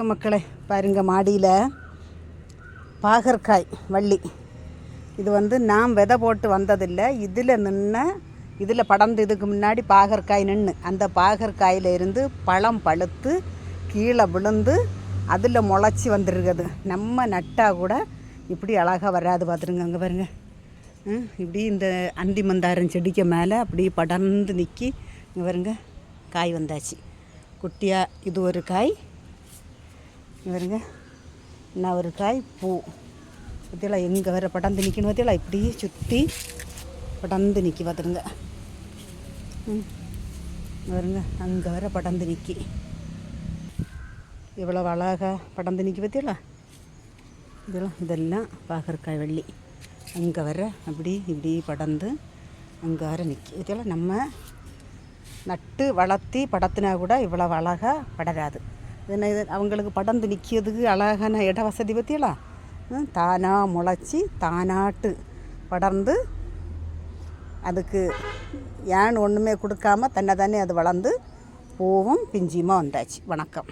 வணக்கம் மக்களே. பாருங்க மாடியில் பாகற்காய் வள்ளி. இது வந்து நான் விதை போட்டு வந்ததில்லை. இதில் நின்று இதில் படர்ந்து இதுக்கு முன்னாடி பாகற்காய் நின்று அந்த பாகற்காயில் இருந்து பழம் பழுத்து கீழே விழுந்து அதில் முளைச்சி வந்துருக்குது. நம்ம நட்டால் கூட இப்படி அழகாக வராது பார்த்துருங்க அங்கே பாருங்க. இப்படி இந்த அந்தி மந்தாரம் செடிக்கு மேலே அப்படி படர்ந்து நிற்கி இங்கே பாருங்க காய் வந்தாச்சு. குட்டியாக இது ஒரு காய். இவருங்க. நான் ஒரு காய் பூ. இதெல்லாம் எங்கே வர படர்ந்து நிற்கணும் பார்த்தீங்களா இப்படி சுற்றி படந்து நிற்கி பார்த்துருங்க ம். வருங்க அங்கே வர படந்து நிற்கி இவ்வளோ அழகாக படந்து நிற்கி பார்த்தீங்களா இதெல்லாம் இதெல்லாம் பாகற்காய் வள்ளி. அங்கே வர அப்படி இப்படி படர்ந்து அங்கே வர நிற்கி இதெல்லாம் நம்ம நட்டு வளர்த்தி படத்துனா கூட இவ்வளோ அழகாக படராது. என்ன அவங்களுக்கு படர்ந்து நிற்கிறதுக்கு அழகான இட வசதி பற்றியலாம் தானாக முளைச்சி தானாட்டு படர்ந்து அதுக்கு ஏன் ஒன்றுமே கொடுக்காம தன்னை தானே அது வளர்ந்து பூவும் பிஞ்சியுமா வந்தாச்சு. வணக்கம்.